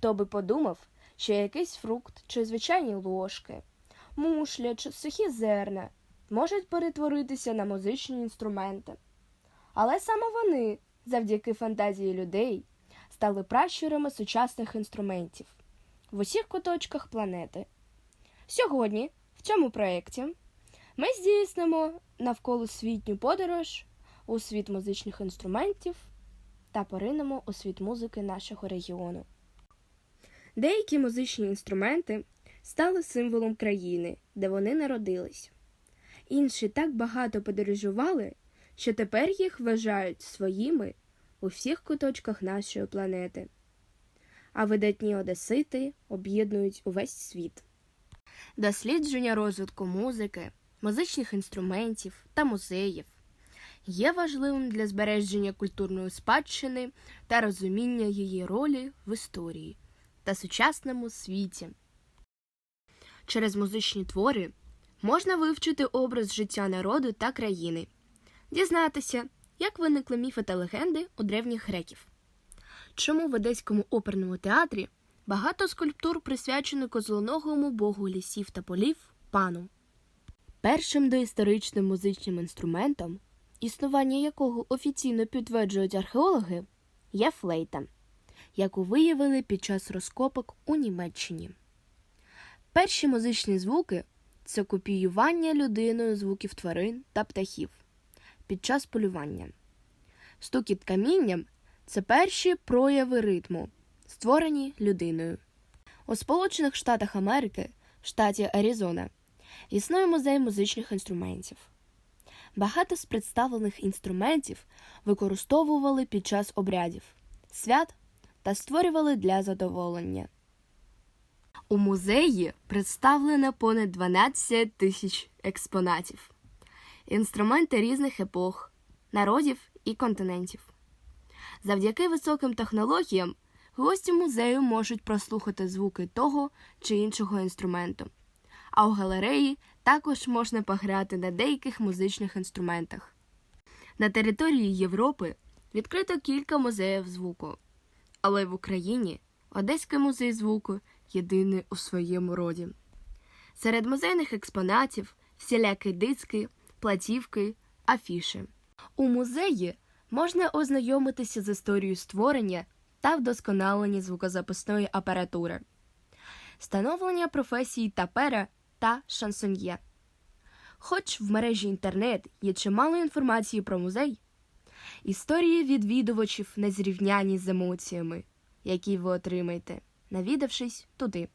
Хто би подумав, що якийсь фрукт чи звичайні ложки, мушля чи сухі зерна можуть перетворитися на музичні інструменти. Але саме вони, завдяки фантазії людей, стали пращурами сучасних інструментів в усіх куточках планети. Сьогодні, в цьому проєкті, ми здійснимо навколосвітню подорож у світ музичних інструментів та поринемо у світ музики нашого регіону. Деякі музичні інструменти стали символом країни, де вони народились. Інші так багато подорожували, що тепер їх вважають своїми у всіх куточках нашої планети. А видатні одесити об'єднують увесь світ. Дослідження розвитку музики, музичних інструментів та музеїв є важливим для збереження культурної спадщини та розуміння її ролі в історії та сучасному світі. Через музичні твори можна вивчити образ життя народу та країни, дізнатися, як виникли міфи та легенди у древніх греків. Чому в Одеському оперному театрі багато скульптур присвячено козлоногому богу лісів та полів пану. Першим доісторичним музичним інструментом, існування якого офіційно підтверджують археологи, є флейта, яку виявили під час розкопок у Німеччині. Перші музичні звуки це копіювання людиною звуків тварин та птахів під час полювання. Стукіт камінням це перші прояви ритму, створені людиною. У Сполучених Штатах Америки, штаті Аризона, існує музей музичних інструментів. Багато з представлених інструментів використовували під час обрядів, свят та створювали для задоволення. У музеї представлено понад 12 тисяч експонатів, інструменти різних епох, народів і континентів. Завдяки високим технологіям гості музею можуть прослухати звуки того чи іншого інструменту. А у галереї також можна пограти на деяких музичних інструментах. На території Європи відкрито кілька музеїв звуку, але в Україні Одеський музей звуку єдиний у своєму роді. Серед музейних експонатів всілякі диски, платівки, афіши. У музеї можна ознайомитися з історією створення та вдосконалення звукозаписної апаратури, становлення професії тапера та шансоньє. Хоч в мережі інтернет є чимало інформації про музей, історії відвідувачів не зрівняні з емоціями, які ви отримаєте, навідавшись туди.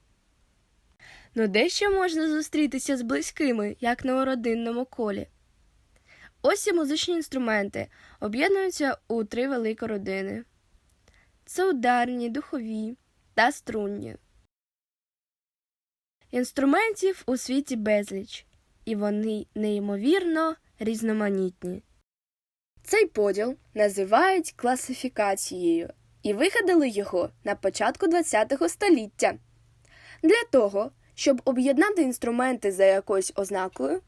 Ну дещо можна зустрітися з близькими, як на родинному колі. Ось і музичні інструменти об'єднуються у три великі родини: це ударні, духові та струнні. Інструментів у світі безліч, і вони неймовірно різноманітні. Цей поділ називають класифікацією і вигадали його на початку ХХ століття. Для того, щоб об'єднати інструменти за якоюсь ознакою,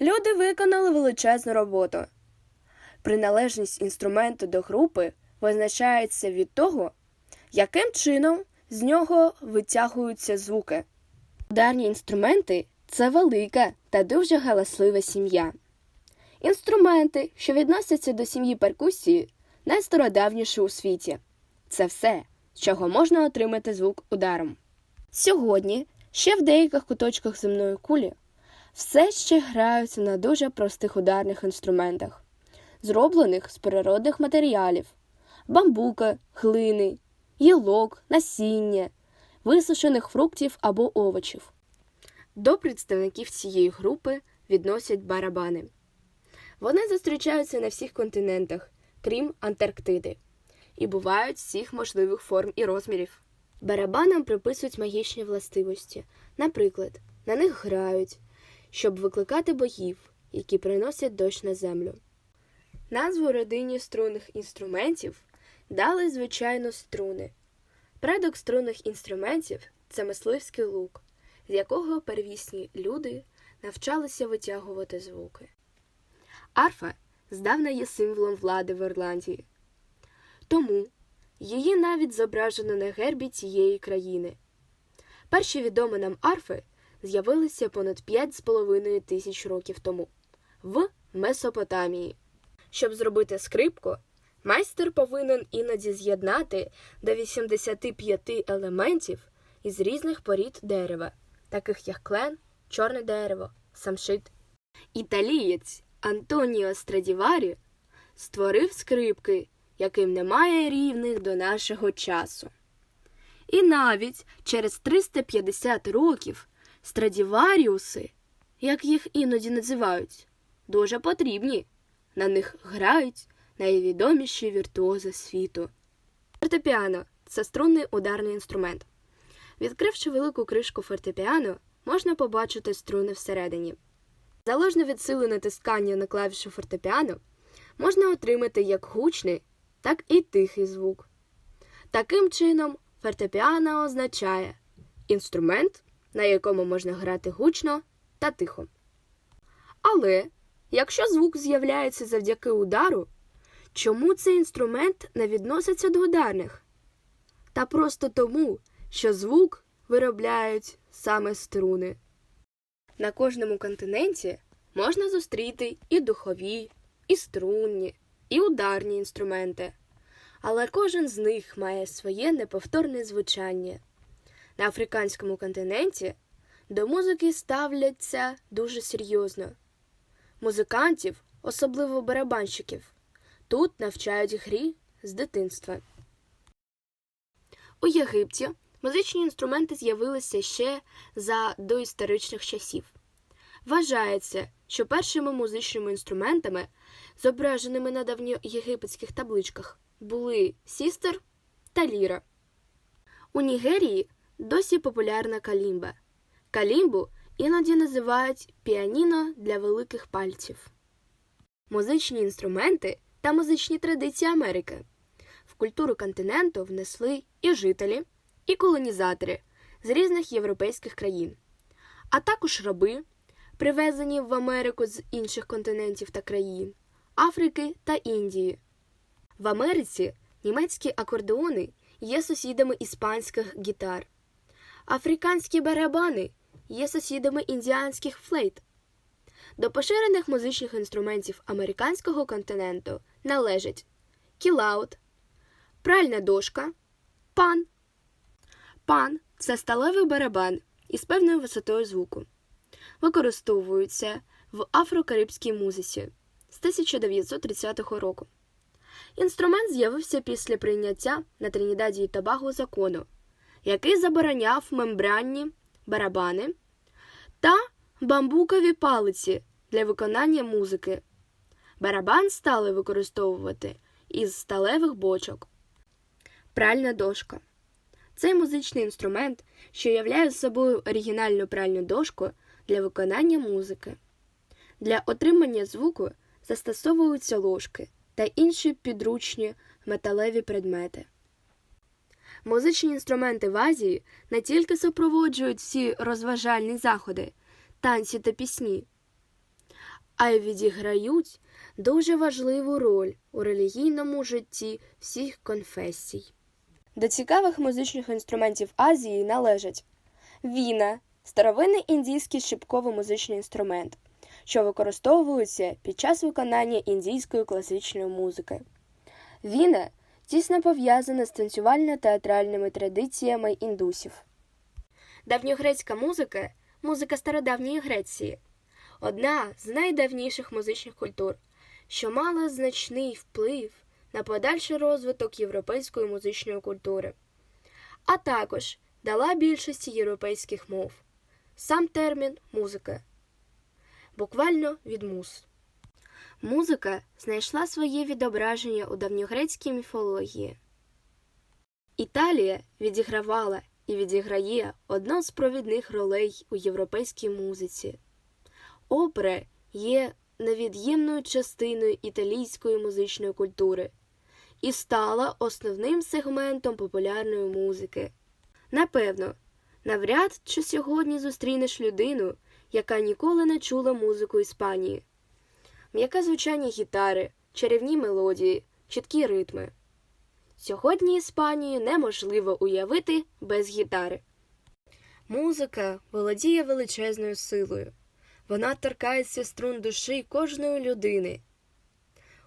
люди виконали величезну роботу. Приналежність інструменту до групи визначається від того, яким чином з нього витягуються звуки. Ударні інструменти це велика та дуже галаслива сім'я. Інструменти, що відносяться до сім'ї перкусії, найстародавніші у світі. Це все, чого можна отримати звук ударом. Сьогодні ще в деяких куточках земної кулі все ще граються на дуже простих ударних інструментах, зроблених з природних матеріалів бамбука, глини, гілок, насіння, висушених фруктів або овочів. До представників цієї групи відносять барабани. Вони зустрічаються на всіх континентах, крім Антарктиди, і бувають всіх можливих форм і розмірів. Барабанам приписують магічні властивості. Наприклад, на них грають, щоб викликати богів, які приносять дощ на землю. Назву родині струнних інструментів дали, звичайно, струни. Предок струнних інструментів це мисливський лук, з якого первісні люди навчалися витягувати звуки. Арфа здавна є символом влади в Ірландії. Тому Її навіть зображено на гербі цієї країни. Перші відомі нам арфи з'явилися понад 5,5 тисяч років тому в Месопотамії. Щоб зробити скрипку, майстер повинен іноді з'єднати до 85 елементів із різних порід дерева, таких як клен, чорне дерево, самшит. Італієць Антоніо Страдіварі створив скрипки, яким немає рівних до нашого часу. І навіть через 350 років Страдіваріуси, як їх іноді називають, дуже потрібні. На них грають найвідоміші віртуози світу. Фортепіано це струнний ударний інструмент. Відкривши велику кришку фортепіано, можна побачити струни всередині. Залежно від сили натискання на клавішу фортепіано, можна отримати як гучний, так і тихий звук. Таким чином, фортепіано означає інструмент, на якому можна грати гучно та тихо. Але якщо звук з'являється завдяки удару, чому цей інструмент не відноситься до ударних? Та просто тому, що звук виробляють саме струни. На кожному континенті можна зустріти і духові, і струнні, і ударні інструменти, але кожен з них має своє неповторне звучання. На африканському континенті до музики ставляться дуже серйозно. Музикантів, особливо барабанщиків, тут навчають грі з дитинства. У Єгипті музичні інструменти з'явилися ще за доісторичних часів. Вважається, що першими музичними інструментами, зображеними на давньоєгипетських табличках, були сістер та ліра. У Нігерії досі популярна калімба. Калімбу іноді називають піаніно для великих пальців. Музичні інструменти та музичні традиції Америки в культуру континенту внесли і жителі, і колонізатори з різних європейських країн, а також раби, привезені в Америку з інших континентів та країн, Африки та Індії. В Америці німецькі акордеони є сусідами іспанських гітар, африканські барабани є сусідами індіанських флейт. До поширених музичних інструментів американського континенту належать кілаут, пральна дошка, пан. Пан це сталевий барабан із певною висотою звуку. Використовується в афрокарибській музиці з 1930 року. Інструмент з'явився після прийняття на Тринідаді і Тобаго закону, який забороняв мембранні барабани та бамбукові палиці для виконання музики. Барабан стали використовувати із сталевих бочок. Пральна дошка. Цей музичний інструмент, що являє собою оригінальну пральну дошку для виконання музики. Для отримання звуку застосовуються ложки та інші підручні металеві предмети. Музичні інструменти в Азії не тільки супроводжують всі розважальні заходи, танці та пісні, а й відіграють дуже важливу роль у релігійному житті всіх конфесій. До цікавих музичних інструментів Азії належать віна старовинний індійський шипковий музичний інструмент, що використовується під час виконання індійської класичної музики. Віна тісно пов'язана з танцювально-театральними традиціями індусів. Давньогрецька музика музика стародавньої Греції, одна з найдавніших музичних культур, що мала значний вплив на подальший розвиток європейської музичної культури, а також дала більшості європейських мов. Сам термін музика, буквально від муз. Музика знайшла своє відображення у давньогрецькій міфології. Італія відігравала і відіграє одну з провідних ролей у європейській музиці. Опера є невід'ємною частиною італійської музичної культури і стала основним сегментом популярної музики. Напевно, навряд чи сьогодні зустрінеш людину, яка ніколи не чула музику Іспанії. М'яке звучання гітари, чарівні мелодії, чіткі ритми. Сьогодні Іспанію неможливо уявити без гітари. Музика володіє величезною силою. Вона торкається струн душі кожної людини.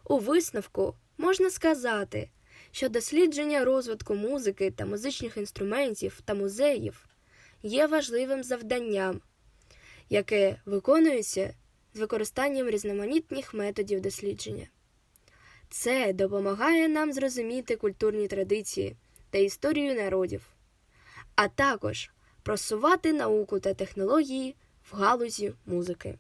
У висновку можна сказати, що дослідження розвитку музики та музичних інструментів та музеїв є важливим завданням, яке виконується з використанням різноманітних методів дослідження. Це допомагає нам зрозуміти культурні традиції та історію народів, а також просувати науку та технології в галузі музики.